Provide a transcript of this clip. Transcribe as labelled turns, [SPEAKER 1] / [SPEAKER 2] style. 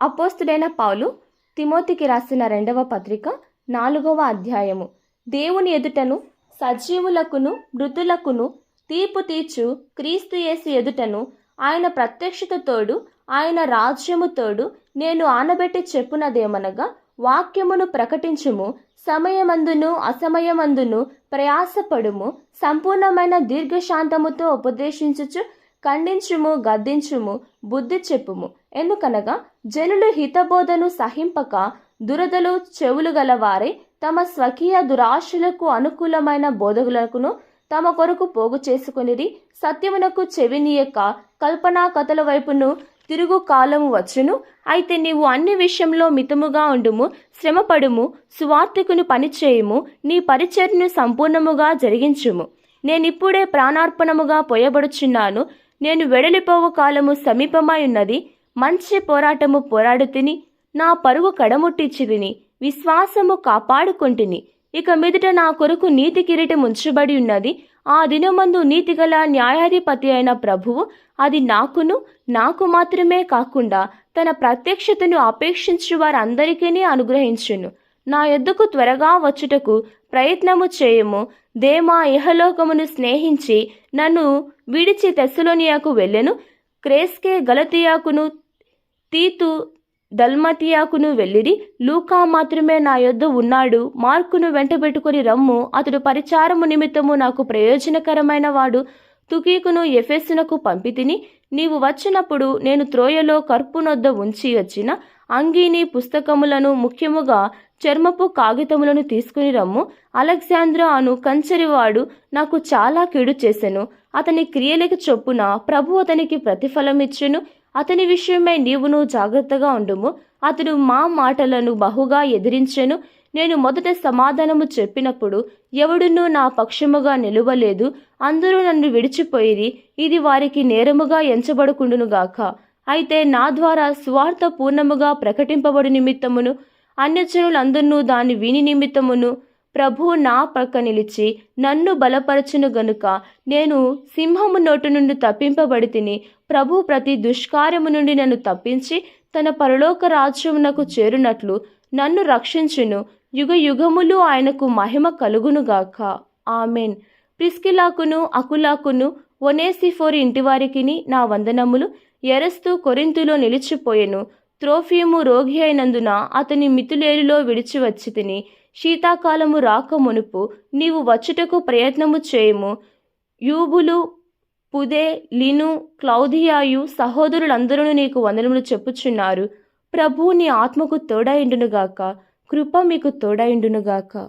[SPEAKER 1] అపోస్తుడైన పౌలు తిమోతికి రాసిన రెండవ పత్రిక నాలుగవ అధ్యాయము. దేవుని ఎదుటను సజీవులకును మృతులకును తీర్పు తీర్చు క్రీస్తు యేసు ఎదుటను ఆయన ప్రత్యక్షతతోడు ఆయన రాజ్యముతోడు నేను ఆనబెట్టి చెప్పునదేమనగా వాక్యమును ప్రకటించుము సమయమందును అసమయమందును ప్రయాసపడుము సంపూర్ణమైన దీర్ఘశాంతముతో ఉపదేశించుచు ఖండించుము గద్దించుము బుద్ధి చెప్పుము. ఎందుకనగా జనులు హితబోధను సహింపక దురదలు చెవులు గలవారే తమ స్వకీయ దురాశలకు అనుకూలమైన బోధకులకును తమ కొరకు పోగు చేసుకునిది సత్యమునకు చెవినీయక కల్పనా కథల వైపును తిరుగు కాలము వచ్చును. అయితే నీవు అన్ని విషయంలో మితముగా ఉండుము శ్రమపడుము సువార్తికుని పనిచేయుము నీ పరిచర్ను సంపూర్ణముగా జరిగించుము. నేనిప్పుడే ప్రాణార్పణముగా పోయబడుచున్నాను. నేను వెడలిపోవు కాలము సమీపమై ఉన్నది మంచి పోరాటము పోరాడు తిని నా పరుగు కడముట్టించితిని విశ్వాసము కాపాడుకొంటిని. ఇక మీదట నా కొరకు నీతి కిరీటం ఉంచబడి ఉన్నది. ఆ దినమందు నీతిగల న్యాయాధిపతి అయిన ప్రభువు అది నాకును నాకు మాత్రమే కాకుండా తన ప్రత్యక్షతను అపేక్షించు వారందరికీ అనుగ్రహించును. నా ఎద్దుకు త్వరగా వచ్చుటకు ప్రయత్నము చేయము. దేమా ఇహలోకమును స్నేహించి నన్ను విడిచి తెస్సలోనియాకు వెళ్ళెను. క్రేస్కే గలతియాకును తీతు దల్మతియాకును వెళ్ళిరి. లూకా మాత్రమే నా యొద్ద ఉన్నాడు. మార్కును వెంటబెట్టుకుని రమ్ము. అతడు పరిచారము నిమిత్తము నాకు ప్రయోజనకరమైన వాడు. తుకీకును ఎఫెస్సునకు పంపితిని. నీవు వచ్చినప్పుడు నేను త్రోయలో కర్పునొద్ద ఉంచి వచ్చిన. అంగీని పుస్తకములను ముఖ్యముగా చర్మపు కాగితములను తీసుకుని రమ్ము. అలెగ్జాంద్ర అను కంచరివాడు నాకు చాలా కీడు చేసెను. అతని క్రియలకు చొప్పున ప్రభు అతనికి ప్రతిఫలమిచ్చెను. అతని విషయమై నీవును జాగ్రత్తగా ఉండుము. అతడు మా మాటలను బహుగా ఎదిరించెను. నేను మొదట సమాధానము చెప్పినప్పుడు ఎవడునూ నా పక్షముగా నిలువలేదు. అందరూ నన్ను విడిచిపోయిరి. ఇది వారికి నేరముగా ఎంచబడుకుండునుగాక అయితే నా ద్వారా స్వార్థ పూర్ణముగా ప్రకటింపబడు నిమిత్తమును. అన్యజనులందరూ దాన్ని విని నిమిత్తమును. ప్రభు నా పక్క నిలిచి నన్ను బలపరచును గనుక నేను సింహము నోటు నుండి తప్పింపబడి తిని ప్రభు ప్రతి దుష్కార్యము నుండి నన్ను తప్పించి తన పరలోక రాజ్యమునకు చేరునట్లు నన్ను రక్షించును. యుగ యుగములు ఆయనకు మహిమ కలుగునుగాక ఆమెన్. ప్రిస్కిలాకును అకులాకును ఒనేసిఫోర్ ఇంటివారికిని నా వందనములు. ఎరస్తూ కొరింతులో నిలిచిపోయెను. త్రోఫియము రోగి అయినందున అతని మితులేలులో విడిచి వచ్చి తిని శీతాకాలము రాక మునుపు నీవు వచ్చుటకు ప్రయత్నము చేయము. యూబులు పుదే లిను క్లౌదియాయు సహోదరులందరూ నీకు వందనములు చెప్పుచున్నారు. ప్రభు నీ ఆత్మకు తోడైండునుగాక కృప మీకు తోడైండునుగాక